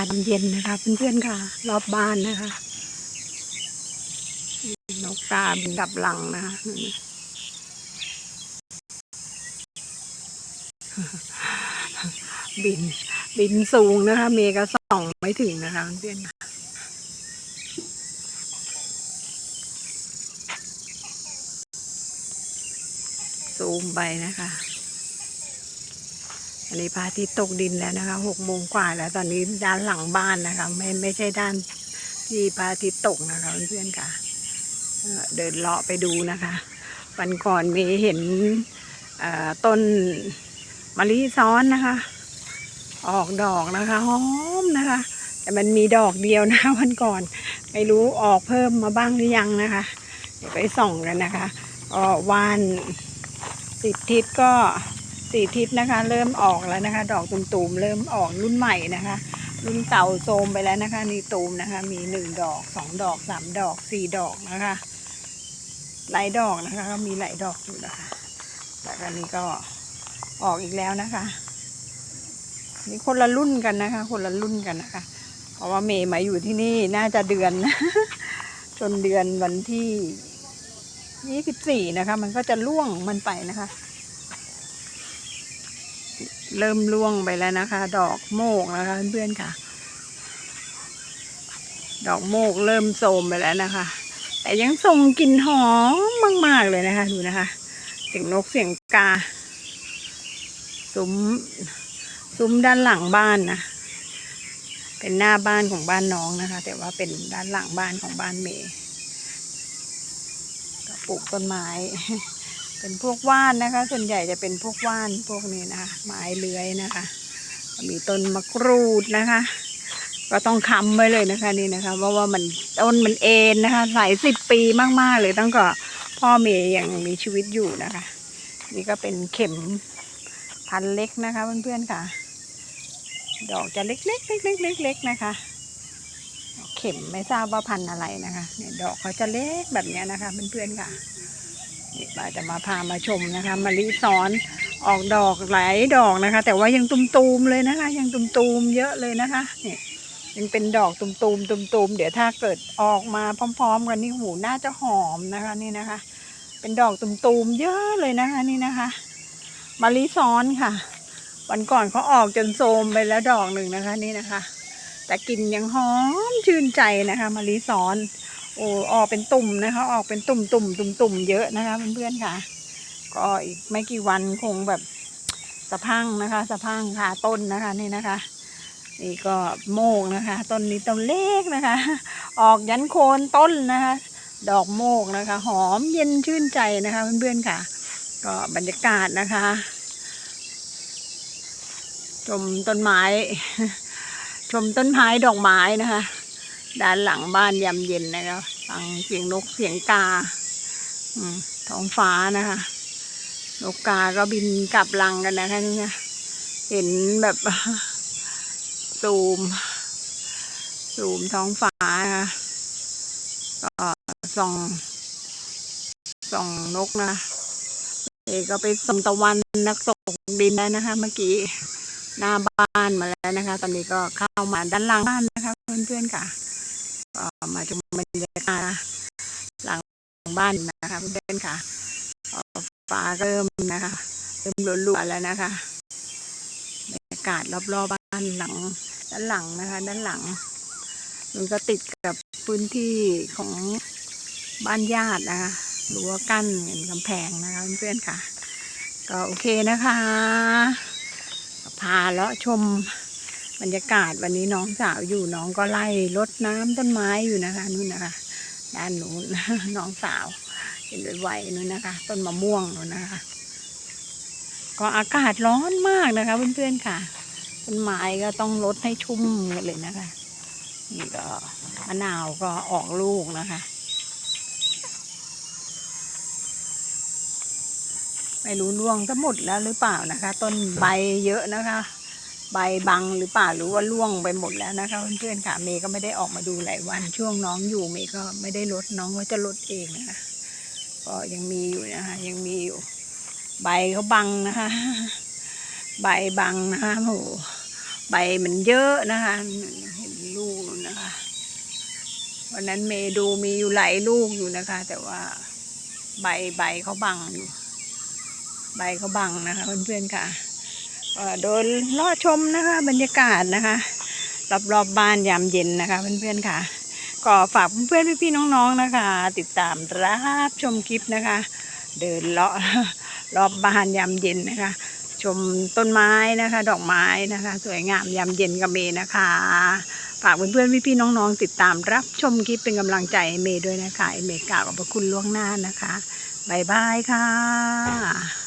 าศเย็นนะคะ เพื่อนๆค่ะ รอบบ้านนะคะนกกาบินกลับหลังนะคะบิน บินสูงนะคะ เมก็ส่องไม่ถึงนะคะเพื่อนๆซูมไปนะคะ นนี้พระอาทิตย์ตกดินแล้วนะคะหกโมงกว่าแล้วตอนนี้ด้านหลังบ้านนะคะ ไม่ไม่ใช่ด้านที่พระอาทิตย์ตกนะคะเพื่อนๆค่ะเดินเลาะไปดูนะคะวันก่อนมีเห็นต้นมะลิซ้อนนะคะ ออกดอกนะคะหอมนะคะ แต่มันมีดอกเดียวนะวันก่อน ไม่รู้ออกเพิ่มมาบ้างหรือยังนะคะ เดี๋ยวไปส่องกันนะคะก็วานสิบทิศก็ สี่ทิศนะคะ เริ่มออกแล้วนะคะ ดอกตุ่มๆเริ่มออกรุ่นใหม่นะคะ รุ่นเต่าโทรมไปแล้วนะคะนี่ตูมนะคะ มีหนึ่งดอกสองดอกสามดอกสี่ดอกนะคะ หลายดอกนะคะ ก็มีหลายดอกอยู่นะคะแต่อันนี้ก็ออกอีกแล้วนะคะ นี่คนละรุ่นกันนะคะ คนละรุ่นกันนะคะ เพราะว่าเมย์มาอยู่ที่นี่น่าจะเดือนจนเดือนวันที่ยี่สิบสี่นะคะ มันก็จะล่วงมันไปนะคะ เริ่มล่วงไปแล้วนะคะ ดอกโมกนะคะเพื่อนๆค่ะ ดอกโมกเริ่มโทมไปแล้วนะคะ แต่ยังส่งกลิ่นหอมมาก ๆ เลยนะคะ ดูนะคะ เสียงนกเสียงกาซุ้มซุ้มด้านหลังบ้านนะเป็นหน้าบ้านของบ้านน้องนะคะ แต่ว่าเป็นด้านหลังบ้านของบ้านเมย์ก็ปลูกต้นไม้ เป็นพวกว่านนะคะ ส่วนใหญ่จะเป็นพวกว่านพวกนี้นะคะไม้เลื้อยนะคะ มีต้นมะกรูดนะคะ ก็ต้องค้ำไว้เลยนะคะนี่นะคะ เพราะว่ามันต้นมันเอ็นนะคะหลายสิบปีมากๆเลยตั้งแต่พ่อเมย์ยังมีชีวิตอยู่นะคะ นี่ก็เป็นเข็มพันเล็กนะคะเพื่อนๆค่ะ ดอกจะเล็กๆเล็กๆเล็กๆนะคะเข็มไม่ทราบว่าพันธุ์อะไรนะคะเนี่ยดอกเขาจะเล็กแบบนี้นะคะเพื่อนๆค่ะ ป้าจะมาพามาชมนะคะมะลิซ้อนออกดอกหลายดอกนะคะ แต่ว่ายังตุมๆเลยนะคะ ยังตุมๆเยอะเลยนะคะเนี่ยยังเป็นดอกตุมๆตุมๆเดี๋ยวถ้าเกิดออกมาพร้อม ๆ กันนี่หูน่าจะหอมนะคะนี่นะคะ เป็นดอกตุมๆเยอะเลยนะคะนี่นะคะมะลิซ้อนค่ะ วันก่อนเขาออกจนโทรมไปแล้วดอกหนึ่งนะคะนี่นะคะ แต่กลิ่นยังหอมชื่นใจนะคะมะลิซ้อน โอ้ออกเป็นตุ่มนะคะ ออกเป็นตุ่มตุ่มตุ่มตุ่มเยอะนะคะเพื่อนๆค่ะ ก็อีกไม่กี่วันคงแบบสะพังนะคะสะพังคาต้นนะคะนี่นะคะนี่ก็โมกนะคะต้นนี้ต้นเล็กนะคะ ออกยันโคนต้นนะคะ ดอกโมกนะคะ หอมเย็นชื่นใจนะคะเพื่อนๆค่ะ ก็บรรยากาศนะคะชมต้นไม้ ชมต้นไม้ดอกไม้นะคะ ด้านหลังบ้านยามเย็นนะคะฟังเสียงนกเสียงกาอืมท้องฟ้านะคะ นกกาก็บินกลับรังกันนะคะนี่นะเห็นแบบซูมซูมท้องฟ้านะคะก็ส่องส่องนกนะเอกก็ไปส่องตะวันนักตกดินแล้วนะคะ เมื่อกี้ หน้าบ้านมาแล้วนะคะ ตอนนี้ก็เข้ามาด้านหลังบ้านนะคะ เพื่อนๆค่ะก็มาชมบรรยากาศหลังบ้านนะคะเพื่อนๆค่ะฟ้าเริ่มนะคะ เริ่มรัวๆแล้วนะคะบรรยากาศรอบๆบ้านหลัง ด้านหลังนะคะ ด้านหลัง มันก็ติดกับพื้นที่ของบ้านญาตินะคะรั้วกั้นเหมือนกำแพงนะคะเพื่อนๆค่ะ ก็โอเคนะคะ พาเลาะชมบรรยากาศวันนี้น้องสาวอยู่น้องก็ไล่รดน้ำต้นไม้อยู่นะคะนู่นนะคะด้านนู้นน้องสาว เห็นไวๆนู่นนะคะ ต้นมะม่วงนู่นนะคะ ก็อากาศร้อนมากนะคะ เพื่อนๆค่ะต้นไม้ก็ต้องรดให้ชุ่มกันเลยนะคะ นี่ก็มะนาวก็ออกลูกนะคะ ไม่รู้ร่วงจะหมดแล้วหรือเปล่านะคะ ต้นใบเยอะนะคะ ใบบังหรือเปล่าหรือว่าร่วงไปหมดแล้วนะคะเพื่อนๆค่ะเมย์ก็ไม่ได้ออกมาดูหลายวันช่วงน้องอยู่เมย์ก็ไม่ได้ลดน้องก็จะลดเองนะคะก็ยังมีอยู่นะคะ ยังมีอยู่ใบเขาบังนะคะ ใบบังนะคะโหใบมันเยอะนะคะเห็นลูกนะคะวันนั้นเมย์ดูมีอยู่หลายลูกอยู่นะคะ แต่ว่าใบใบเขาบังอยู่ ใบเขาบังนะคะเพื่อนๆค่ะโดนล่อชมนะคะ บรรยากาศนะคะ รอบๆบบ้านยามเย็นนะคะเพื่อนๆค่ะ ก็ฝากเพื่อนๆพี่ๆน้องๆนะคะ ติดตามรับชมคลิปนะคะ เดินเลาะรอบบ้านยามเย็นนะคะ ชมต้นไม้นะคะ ดอกไม้นะคะ สวยงามยามเย็นกับเมย์นะคะ ฝากเพื่อนๆพี่ๆน้องๆติดตามรับชมคลิปเป็นกำลังใจเมย์ด้วยนะคะเมย์กล่าวขอบพระคุณล่วงหน้านะคะบายบายค่ะ